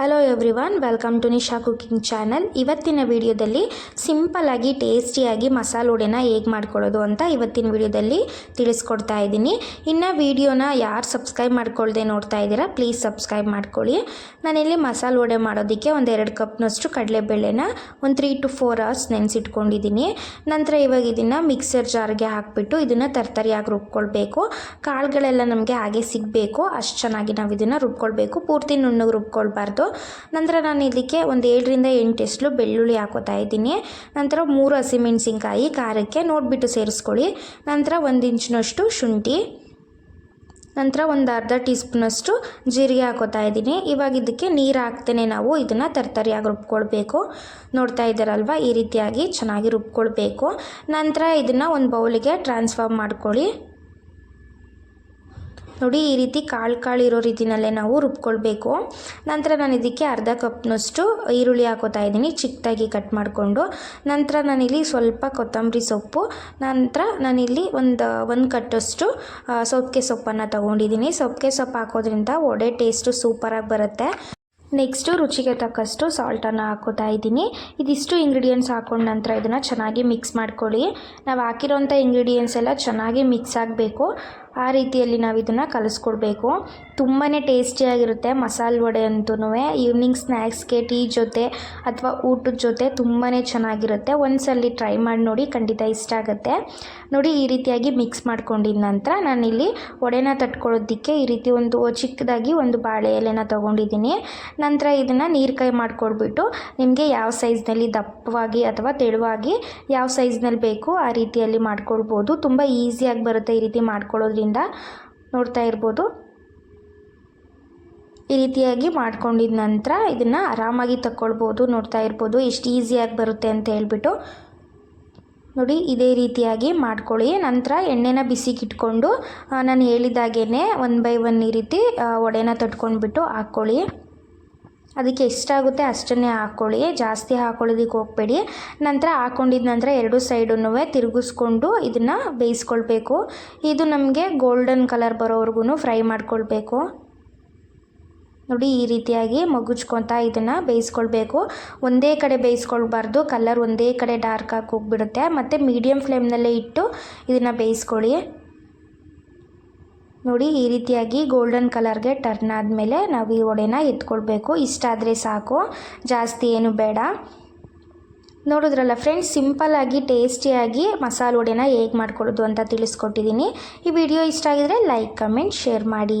Hello everyone welcome to Nisha cooking channel ಇವತ್ತಿನ ವಿಡಿಯೋದಲ್ಲಿ ಸಿಂಪಲ್ಲಾಗಿ ಟೇಸ್ಟಿಯಾಗಿ ಮಸಾಲೆ ವಡೆನ ಹೇಗೆ ಮಾಡ್ಕೊಳ್ಳೋದು ಅಂತ ಇವತ್ತಿನ ವಿಡಿಯೋದಲ್ಲಿ ತಿಳಿಸ್ಕೊಡ್ತಾ ಇದ್ದೀನಿ. ಇನ್ನು ವಿಡಿಯೋನ ಯಾರು ಸಬ್ಸ್ಕ್ರೈಬ್ ಮಾಡ್ಕೊಳ್ಳದೆ ನೋಡ್ತಾ ಇದ್ದೀರಾ ಪ್ಲೀಸ್ ಸಬ್ಸ್ಕ್ರೈಬ್ ಮಾಡ್ಕೊಳ್ಳಿ. ನಾನಿಲ್ಲಿ ಮಸಾಲೆ ವಡೆ ಮಾಡೋದಕ್ಕೆ ಒಂದು ಎರಡು ಕಪ್ನಷ್ಟು ಕಡಲೆಬೇಳೆನ ಒಂದು ತ್ರೀ ಟು ಫೋರ್ ಅವರ್ಸ್ ನೆನೆಸಿಟ್ಕೊಂಡಿದ್ದೀನಿ. ನಂತರ ಇವಾಗ ಇದನ್ನು ಮಿಕ್ಸರ್ ಜಾರ್ಗೆ ಹಾಕಿಬಿಟ್ಟು ಇದನ್ನು ತರ್ತರಿಯಾಗಿ ರುಬ್ಕೊಳ್ಬೇಕು. ಕಾಳುಗಳೆಲ್ಲ ನಮಗೆ ಹಾಗೆ ಸಿಗಬೇಕು, ಅಷ್ಟು ಚೆನ್ನಾಗಿ ನಾವು ಇದನ್ನು ರುಬ್ಕೊಳ್ಬೇಕು. ಪೂರ್ತಿ ನುಣ್ಣಗೆ ರುಬ್ಕೊಳ್ಬಾರ್ದು. ನಂತರ ನಾನು ಇದಕ್ಕೆ ಒಂದು ಏಳರಿಂದ ಎಂಟು ಎಸ್ಲು ಬೆಳ್ಳುಳ್ಳಿ ಹಾಕೋತಾ ಇದ್ದೀನಿ. ನಂತರ ಮೂರು ಹಸಿಮೆಣಸಿನ್ಕಾಯಿ ಖಾರಕ್ಕೆ ನೋಡಿಬಿಟ್ಟು ಸೇರಿಸ್ಕೊಳ್ಳಿ. ನಂತರ ಒಂದು ಇಂಚಿನಷ್ಟು ಶುಂಠಿ. ನಂತರ ಒಂದು ಅರ್ಧ ಟೀ ಸ್ಪೂನಷ್ಟು ಜೀರಿಗೆ ಹಾಕೋತಾ ಇದ್ದೀನಿ. ಇವಾಗ ಇದಕ್ಕೆ ನೀರು ಹಾಕ್ತೇನೆ ನಾವು. ಇದನ್ನು ತರ್ತರಿಯಾಗಿ ರುಬ್ಕೊಳ್ಬೇಕು. ನೋಡ್ತಾ ಇದ್ದಾರಲ್ವ? ಈ ರೀತಿಯಾಗಿ ಚೆನ್ನಾಗಿ ರುಬ್ಕೊಳ್ಬೇಕು. ನಂತರ ಇದನ್ನು ಒಂದು ಬೌಲಿಗೆ ಟ್ರಾನ್ಸ್ಫರ್ ಮಾಡ್ಕೊಳ್ಳಿ. ನೋಡಿ, ಈ ರೀತಿ ಕಾಳು ಕಾಳು ಇರೋ ರೀತಿಯಲ್ಲೇ ನಾವು ರುಬ್ಕೊಳ್ಬೇಕು. ನಂತರ ನಾನು ಇದಕ್ಕೆ ಅರ್ಧ ಕಪ್ನಷ್ಟು ಈರುಳ್ಳಿ ಹಾಕೋತಾ ಇದ್ದೀನಿ ಚಿಕ್ಕದಾಗಿ ಕಟ್ ಮಾಡಿಕೊಂಡು. ನಂತರ ನಾನಿಲ್ಲಿ ಸ್ವಲ್ಪ ಕೊತ್ತಂಬರಿ ಸೊಪ್ಪು, ನಂತರ ನಾನಿಲ್ಲಿ ಒಂದು ಒಂದು ಕಟ್ಟಷ್ಟು ಸೊಪ್ಪಿಗೆ ಸೊಪ್ಪನ್ನು ತೊಗೊಂಡಿದ್ದೀನಿ. ಸೊಪ್ಪಿಗೆ ಸೊಪ್ಪು ಹಾಕೋದ್ರಿಂದ ಒಡೆ ಟೇಸ್ಟು ಸೂಪರಾಗಿ ಬರುತ್ತೆ. ನೆಕ್ಸ್ಟು ರುಚಿಗೆ ತಕ್ಕಷ್ಟು ಸಾಲ್ಟನ್ನು ಹಾಕೋತಾ ಇದ್ದೀನಿ. ಇದಿಷ್ಟು ಇಂಗ್ರೀಡಿಯೆಂಟ್ಸ್ ಹಾಕೊಂಡ ನಂತರ ಇದನ್ನು ಚೆನ್ನಾಗಿ ಮಿಕ್ಸ್ ಮಾಡ್ಕೊಳ್ಳಿ. ನಾವು ಹಾಕಿರೋಂಥ ಇಂಗ್ರೀಡಿಯೆಂಟ್ಸ್ ಎಲ್ಲ ಚೆನ್ನಾಗಿ ಮಿಕ್ಸ್ ಆಗಬೇಕು. ಆ ರೀತಿಯಲ್ಲಿ ನಾವು ಇದನ್ನು ಕಲಿಸ್ಕೊಡ್ಬೇಕು. ತುಂಬಾ ಟೇಸ್ಟಿಯಾಗಿರುತ್ತೆ ಮಸಾಲೆ ವಡೆ ಅಂತೂ ಈವ್ನಿಂಗ್ ಸ್ನ್ಯಾಕ್ಸ್ಗೆ ಟೀ ಜೊತೆ ಅಥವಾ ಊಟದ ಜೊತೆ ತುಂಬಾ ಚೆನ್ನಾಗಿರುತ್ತೆ. ಒಂದ್ಸಲಿ ಟ್ರೈ ಮಾಡಿ ನೋಡಿ ಖಂಡಿತ ಇಷ್ಟ ಆಗುತ್ತೆ. ನೋಡಿ ಈ ರೀತಿಯಾಗಿ ಮಿಕ್ಸ್ ಮಾಡ್ಕೊಂಡಿದ ನಂತರ ನಾನಿಲ್ಲಿ ವಡೆನ ತಟ್ಕೊಳ್ಳೋದಕ್ಕೆ ಈ ರೀತಿ ಒಂದು ಚಿಕ್ಕದಾಗಿ ಒಂದು ಬಾಳೆ ಎಲೆನ ತೊಗೊಂಡಿದ್ದೀನಿ. ನಂತರ ಇದನ್ನು ನೀರು ಕೈ ಮಾಡ್ಕೊಡ್ಬಿಟ್ಟು ನಿಮಗೆ ಯಾವ ಸೈಜ್ನಲ್ಲಿ ದಪ್ಪವಾಗಿ ಅಥವಾ ತೆಳುವಾಗಿ ಯಾವ ಸೈಜ್ನಲ್ಲಿ ಬೇಕು ಆ ರೀತಿಯಲ್ಲಿ ಮಾಡ್ಕೊಳ್ಬೋದು. ತುಂಬ ಈಸಿಯಾಗಿ ಬರುತ್ತೆ ಈ ರೀತಿ ಮಾಡ್ಕೊಳ್ಳೋದ್ರಿಂದ ನೋಡ್ತಾ ಇರ್ಬೋದು. ಈ ರೀತಿಯಾಗಿ ಮಾಡ್ಕೊಂಡಿದ ನಂತರ ಇದನ್ನು ಆರಾಮಾಗಿ ತಕ್ಕೊಳ್ಬೋದು, ನೋಡ್ತಾ ಇರ್ಬೋದು. ಎಷ್ಟು ಈಸಿಯಾಗಿ ಬರುತ್ತೆ ಅಂತ ಹೇಳ್ಬಿಟ್ಟು. ನೋಡಿ, ಇದೇ ರೀತಿಯಾಗಿ ಮಾಡ್ಕೊಳ್ಳಿ. ನಂತರ ಎಣ್ಣೆನ ಬಿಸಿಗಿಟ್ಕೊಂಡು ನಾನು ಹೇಳಿದಾಗೇ ಒನ್ ಬೈ ಒನ್ ಈ ರೀತಿ ವಡೆನ ತಟ್ಕೊಂಡ್ಬಿಟ್ಟು ಹಾಕ್ಕೊಳ್ಳಿ. ಅದಕ್ಕೆ ಎಷ್ಟಾಗುತ್ತೆ ಅಷ್ಟನ್ನೇ ಹಾಕ್ಕೊಳ್ಳಿ ಜಾಸ್ತಿ ಹಾಕ್ಕೊಳ್ಳೋದಕ್ಕೆ ಹೋಗಬೇಡಿ. ನಂತರ ಹಾಕ್ಕೊಂಡಿದ ನಂತರ ಎರಡು ಸೈಡನ್ನು ತಿರುಗಿಸ್ಕೊಂಡು ಇದನ್ನು ಬೇಯಿಸ್ಕೊಳ್ಬೇಕು. ಇದು ನಮಗೆ ಗೋಲ್ಡನ್ ಕಲರ್ ಬರೋವರೆಗೂ ಫ್ರೈ ಮಾಡ್ಕೊಳ್ಬೇಕು. ನೋಡಿ, ಈ ರೀತಿಯಾಗಿ ಮಗುಚ್ಕೊತಾ ಇದನ್ನು ಬೇಯಿಸ್ಕೊಳ್ಬೇಕು. ಒಂದೇ ಕಡೆ ಬೇಯಿಸ್ಕೊಳ್ಬಾರ್ದು. ಕಲರ್ ಒಂದೇ ಕಡೆ ಡಾರ್ಕ್ ಆಗಿ ಹೋಗ್ಬಿಡುತ್ತೆ. ಮತ್ತು ಮೀಡಿಯಮ್ ಫ್ಲೇಮ್ನಲ್ಲೇ ಇಟ್ಟು ಇದನ್ನು ಬೇಯಿಸ್ಕೊಳ್ಳಿ. ನೋಡಿ, ಈ ರೀತಿಯಾಗಿ ಗೋಲ್ಡನ್ ಕಲರ್ಗೆ ಟರ್ನ್ ಆದಮೇಲೆ ನಾವು ಈ ವಡೆನ ಎತ್ಕೊಳ್ಬೇಕು. ಇಷ್ಟಾದರೆ ಸಾಕು, ಜಾಸ್ತಿ ಏನು ಬೇಡ. ನೋಡಿದ್ರಲ್ಲ ಫ್ರೆಂಡ್ಸ್ ಸಿಂಪಲ್ಲಾಗಿ ಟೇಸ್ಟಿಯಾಗಿ ಮಸಾಲೆ ವಡೆನ ಹೇಗೆ ಮಾಡ್ಕೊಳ್ಳೋದು ಅಂತ ತಿಳಿಸ್ಕೊಟ್ಟಿದ್ದೀನಿ ಈ ವಿಡಿಯೋ ಇಷ್ಟ ಆಗಿದರೆ ಲೈಕ್ ಕಮೆಂಟ್ ಶೇರ್ ಮಾಡಿ.